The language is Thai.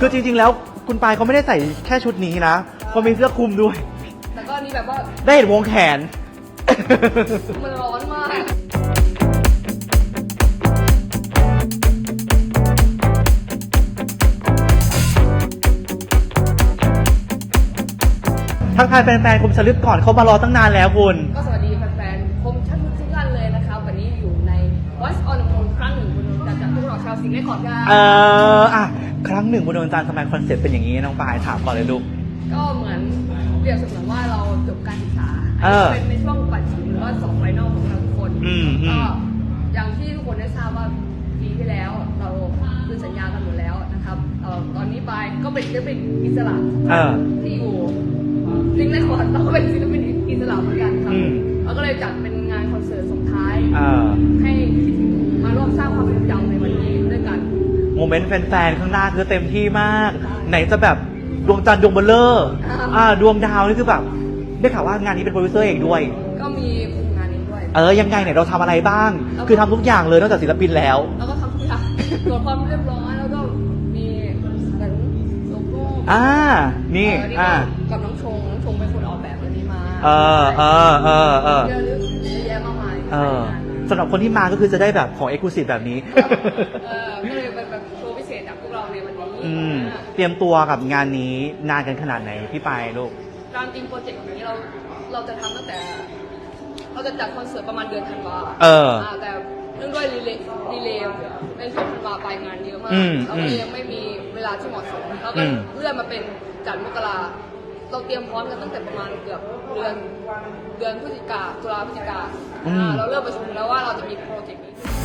คือจริงๆแล้วคุณปายเขาไม่ได้ใส่แค่ชุดนี้นะเขามีเสื้อคลุมด้วย แต่ก็อันนี่แบบว่าได้เห็นวงแขน มันร้อนมาก ทักทายแฟนๆคมสลึกก่อนเขามารอตั้งนานแล้วคุณ ก็สวัสดีแฟนๆคมชัดทุกท่านเลยนะครับ วันนี้อยู่ใน Voice on the Moon ครั้งหนึ่งบนดวงจันทร์จากพวกเราชาวสิงห์เลคคอร์ดกัน เอออะ ครั้งหนึ่งบนดวงจันทร์ทำไมคอนเซ็ปต์เป็นอย่างนี้น้องปายถามก่อนเลยลูก ก็เหมือนเปรียบเสมือนว่าเราจบการศึกษาเออเป็นในช่วงปัจจุบันหรือว่าสองไฟนอลของเราทุกคนอืมอืม ก็อย่างที่ทุกคนได้ทราบว่าปีที่แล้วเราคือสัญญากันหมดแล้วนะครับเอ่อตอนนี้ไปก็เป็นศิลปินอิสระ เออ ที่อยู่ซิงเลคอร์ดเราก็เป็นศิลปินอิสระเหมือนกันครับอืม เราก็เลยจัดเป็นงานคอนเสิร์ตส่งท้าย เออ โมเมนต์แฟนๆข้างหน้าคือเต็มที่มาก ไหนจะแบบดวงจันทร์ดวงเบลเลอร์อ่าอ่าดวงดาวนี่คือแบบได้ข่าวว่างานนี้เป็นโปรดิวเซอร์เองด้วย ก็มีคุมงานนี้ด้วย เออยังไงเนี่ยเราทำอะไรบ้าง คือทำทุกอย่างเลยนอกจากศิลปินแล้วแล้วก็ทำทุกอย่างตรวจความเรียบร้อยแล้วก็มีเหมือนโลโก้อ่านี่เอ่ากับน้องชงน้องชงเป็นคนออกแบบอันนี้มา เออเออเออเออเยอะเยอะแยะมากมายเออ สำหรับคนที่มาก็คือจะได้แบบของเอ็กซ์คลูซีฟแบบนี้ เออก็เลยเป็นแบบโชว์พิเศษจากพวกเราในวันนี้อืม เตรียมตัวกับงานนี้นานกันขนาดไหนพี่ปายลูก ตามจริงโปรเจกต์นี้เราเราจะทำตั้งแต่ เราจะจัดคอนเสิร์ตประมาณเดือนธันวาเออแต่เนื่องด้วยรีเลย์รีเลย์ในช่วงธันวาไปงานเยอะมากอืมเราก็เลยยังไม่มีเวลาที่เหมาะสมเราก็อืม เลื่อนมาเป็นจัดมกรา เราเตรียมพร้อมกันตั้งแต่ประมาณเกือบเดือนเดือนพฤศจิกาตุลาพฤศจิกาอ่าเราเริ่มประชุมแล้วว่าเราจะมีโปรเจกต์นี้ขึ้น